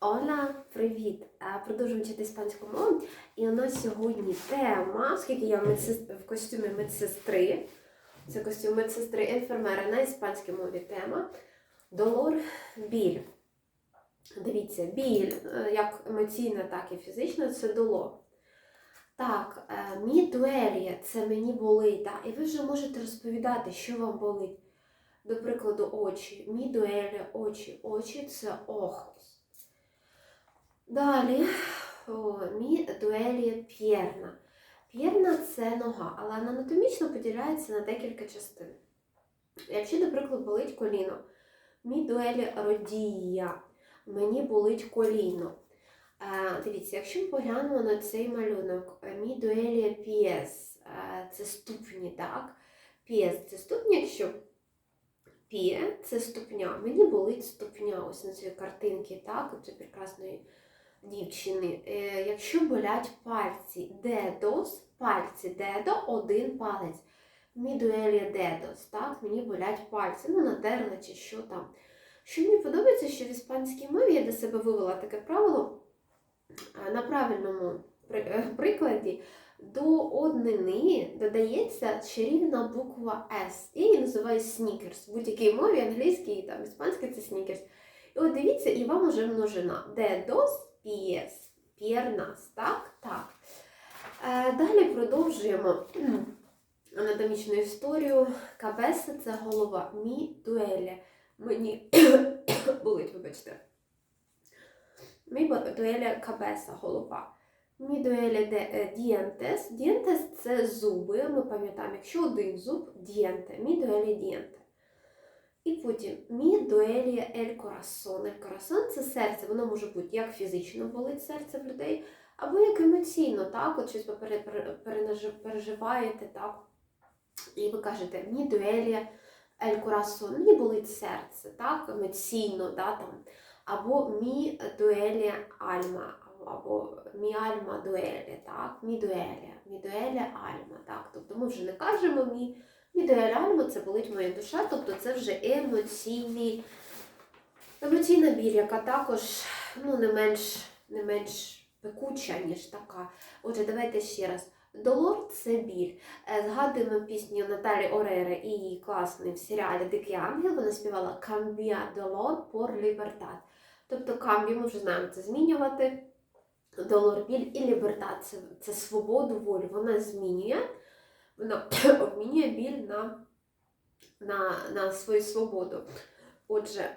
Оля, привіт! Е, Продовжуємо вчити іспанську мову. І у нас сьогодні тема, оскільки я в костюмі медсестри, це костюм медсестри інфермера на іспанській мові тема долор біль. Дивіться, біль, е, як емоційна, так і фізична, це долор. Так, е, мі дуелі, це мені болить. Так? І ви вже можете розповідати, що вам болить. До прикладу, очі. Мі дуелі, очі. Очі це охос. Далі мі дуелі п'єрна. П'єрна це нога, але анатомічно поділяється на декілька частин. Якщо, до прикладу, болить коліно, мі дуелі родія, мені болить коліно. Е, дивіться, якщо ми поглянемо на цей малюнок, е, мі дуелі п'єс, е, це ступні, так? П'єс це ступні, якщо п'є це ступня. Мені болить ступня, ось на цій картинці, так, цієї прекрасної дівчини. Е, якщо болять пальці, дедос, пальці, дедо, один палець. Мі дуелі дедос, так, мені болять пальці, ну натерла чи що там. Що мені подобається, що в іспанській мові я для себе вивела таке правило е, на правильному е, прикладі. До однини додається чарівна буква S. Я її називаю снікерс. В будь-якій мові, англійській, там, іспанській це снікерс. І от дивіться, і вам уже множина. Де пієс. П'єрнас. Так? Так. Е, далі продовжуємо анатомічну історію. Кабеса це голова. Мі дуелі. Мені болить, вибачте. Мі дуелі кабеса голова. Мі дуелі де е, дієнтес. Дієнтес це зуби. Ми пам'ятаємо, якщо один зуб дієнте. Мі дуелі дієнте. І потім мі дуелі ель корасон. Ель корасон це серце. Воно може бути як фізично болить серце в людей, або як емоційно, так, от щось ви переживаєте, так. І ви кажете, мі дуелі ель корасон, мені болить серце, так, емоційно, да, там. Або мі дуелі альма, або мі альма дуелі, так, мі дуелі, мі дуелі альма, так. Тобто ми вже не кажемо мі Ідея альма це болить моя душа, тобто це вже емоційний, емоційна біль, яка також ну, не менш, не менш пекуча, ніж така. Отже, давайте ще раз. Долор це біль. Е, Згадуємо пісню Наталі Орери і її класний в серіалі Дикий ангел. Вона співала Cambia dolor por libertad. Тобто камбі, ми вже знаємо це змінювати. Долор біль і лібертат це, це свободу, волю. Вона змінює вона обмінює біль на, на, на свою свободу. Отже,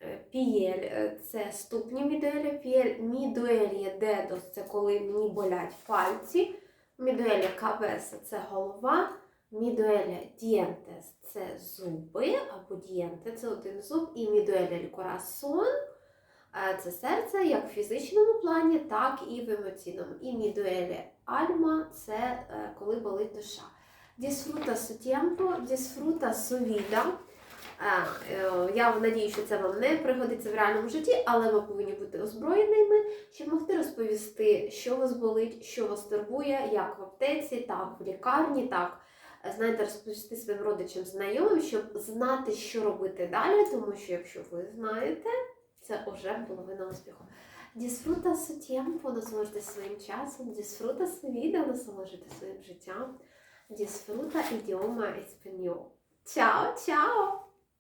е, пієль е, це ступні мідуелі, пієль мідуелі дедос це коли мені болять пальці, мідуелі кабеса це голова, мідуелі дієнтес це зуби, або дієнте це один зуб, і мідуелі корасон е, це серце як в фізичному плані, так і в емоційному. І мідуелі альма це е, коли болить душа. Disfruta su vida. Е, е, Я надію, що це вам не пригодиться в реальному житті, але ви повинні бути озброєними, щоб могти розповісти, що вас болить, що вас турбує, як в аптеці, так в лікарні, так е, знаєте, розповісти своїм родичам, знайомим, щоб знати, що робити далі, тому що якщо ви знаєте, це вже половина успіху. Дісфрута tiempo, насолоджуйтесь своїм часом, su vida, насолоджуйтесь своїм життям, disfruta idioma español. Чао, чао!